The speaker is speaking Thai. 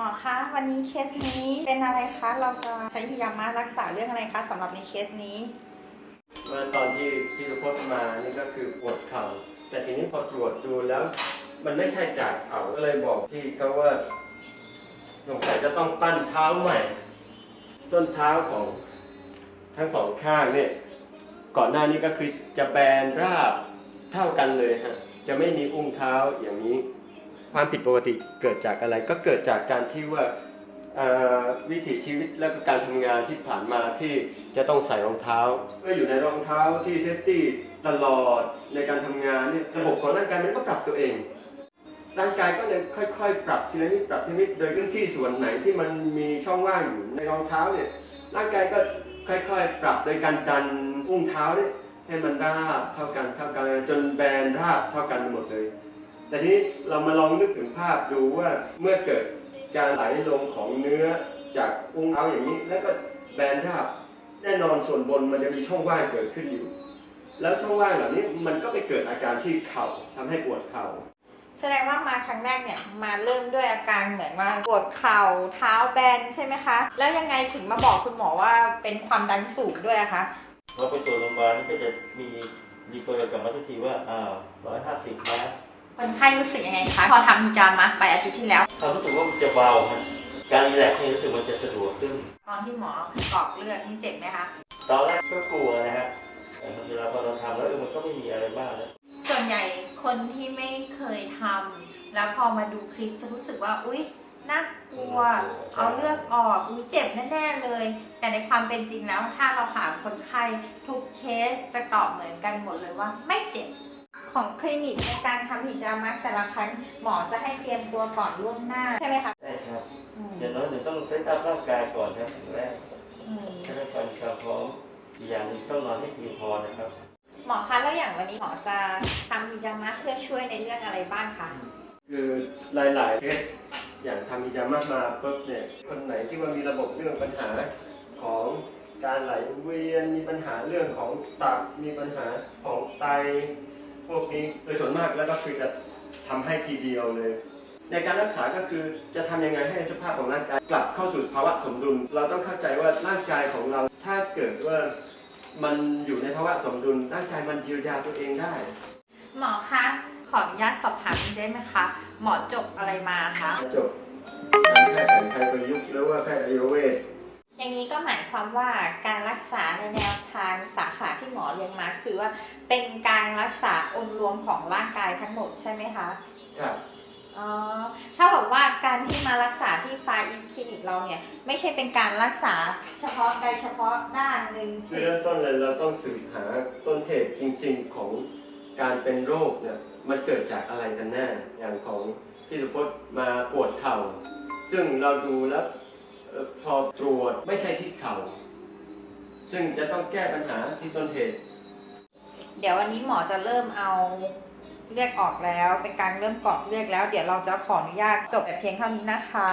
หมอคะวันนี้เคสนี้เป็นอะไรคะ เราจะใช้ยามารักษาเรื่องอะไรคะสำหรับในเคสนี้เมื่อตอนที่พี่สุพจน์มานี่ก็คือปวดเข่าแต่ทีนี้พอตรวจดูแล้ว มันไม่ใช่จากเข่าก็เลยบอกพี่เขาว่า สงสัยจะต้องปั้นเท้าใหม่ ส้นเท้าของทั้งสองข้างเนี่ยก่อนหน้านี้ก็คือจะแบนราบเท่ากันเลยฮะจะไม่มีอุ้งเท้าอย่างนี้ ความผิดปกติเกิดจากอะไรก็เกิดจากการที่ว่าวิถีชีวิตและกการทำงานที่ผ่านมาที่จะต้องใส่รองเท้าเมื่ออยู่ในรองเท้าที่เซฟตี้ตลอดในการทำงานเนี่ยระบบของร่างกายมันก็ปรับตัวเอง ร่างกายก็เลยค่อย ๆ ปรับทีละนิดปรับทีละนิดโดยพื้นที่ส่วนไหนที่มันมีช่องว่างอยู่ในรองเท้าเนี่ยร่างกายก็ค่อยๆ ปรับโดยการดันอุ้งเท้าเนี่ยให้มันราบเท่ากันเท่ากันจนแบนราบเท่ากันหมดเลย แต่ทีนี้เรามาลองนึกถึงภาพดูว่าเมื่อเกิดการไหลลงของเนื้อจากอุ้งเท้าอย่างนี้ แล้วก็แบนราบแน่นอนส่วนบนมันจะมีช่องว่างเกิดขึ้นอยู่ แล้วช่องว่างเหล่านี้มันก็ไปเกิดอาการที่เข่าทำให้ปวดเข่าแสดงว่ามาครั้งแรกเนี่ยมาเริ่มด้วยอาการเหมือนว่าปวดเข่าเท้าแบนใช่ไหมคะ แล้วยังไงถึงมาบอกคุณหมอว่าเป็นความดันสูงด้วยอะคะพอไปตรวจโรงพยาบาลนี่ก็จะมีรีเฟอร์กลับมาทุกทีว่าอ้าวร้อยห้าสิบนะ คนไข้รู้สึกยังไงคะ พอทำฮิจามักไปอาทิตย์ที่แล้ว เรารู้สึกว่ามันจะเบาครับการรีแลกซ์นี่รู้สึกมันจะสะดวกขึ้น ตอนที่หมอกรอกเลือดนี่เจ็บไหมคะ ตอนแรกก็กลัวนะฮะแต่เวลาพอเราทำแล้วเออมันก็ไม่มีอะไรบ้างนะส่วนใหญ่คนที่ไม่เคยทำแล้วพอมาดูคลิปจะรู้สึกว่า อุ๊ยน่ากลัว เอาเลือดออกอุ๊ยเจ็บแน่ๆเลย แต่ในความเป็นจริงแล้วถ้าเราถามคนไข้ทุกเคสจะตอบเหมือนกันหมดเลยว่าไม่เจ็บ ของคลินิกในการทำหิจามักแต่ละครั้งหมอจะให้เตรียมตัวก่อนล่วงหน้าใช่ไหมคะใช่ครับอืมอย่างน้อยหนึ่งต้องเซตอัพร่างกายก่อนครับสิ่งแรกอืมให้ร่างกายมีความพร้อมอีกอย่างหนึ่งต้องนอนให้เพียงพอนะครับหมอคะแล้วอย่างวันนี้หมอจะทำหิจามักเพื่อช่วยในเรื่องอะไรบ้างคะคือหลายๆเคสอย่างทำมิจามามาปุ๊บเนี่ยคนไหนที่ว่ามีระบบเรื่องปัญหาของการไหลเวียนมีปัญหาเรื่องของตับมีปัญหาของไต พวกนี้โดยส่วนมากแล้วก็คือจะทำให้ทีเดียวเลย ในการรักษาก็คือจะทำยังไงให้สภาพของร่างกายกลับเข้าสู่ภาวะสมดุล เราต้องเข้าใจว่าร่างกายของเราถ้าเกิดว่ามันอยู่ในภาวะสมดุล ร่างกายมันเยียวยาตัวเองได้ หมอคะขออนุญาตสอบถามนิดได้ไหมคะ หมอจบอะไรมาคะจบการแพทย์แผนไทยประยุกต์หรือว่าแพทย์อายุรเวทอย่างนี้ก็หมายความว่าการรักษาในแนวทางสาขา ที่หมอเรียนมาคือว่าเป็นการรักษาองค์รวมของร่างกายทั้งหมดใช่ไหมคะครับอ๋อถ้าบอกว่าการที่มารักษาที่ฟาอิสคลินิกเราเนี่ย ไม่ใช่เป็นการรักษาเฉพาะใดเฉพาะด้านหนึ่งคือเริ่มต้นเลยเราต้องสืบหาต้นเหตุจริง ๆของการเป็นโรคเนี่ยมันเกิดจากอะไรกันแน่อย่างของพี่สุพจน์มาปวดเข่า ซึ่งเราดูแล้วเอ่อพอตรวจไม่ใช่ที่เข่า ซึ่งจะต้องแก้ปัญหาที่ต้นเหตุ เดี๋ยววันนี้หมอจะเริ่มเอาเลือดออกแล้ว เป็นการเริ่มกรอกเลือดแล้ว เดี๋ยวเราจะขออนุญาตจบแต่เพียงเท่านี้นะคะ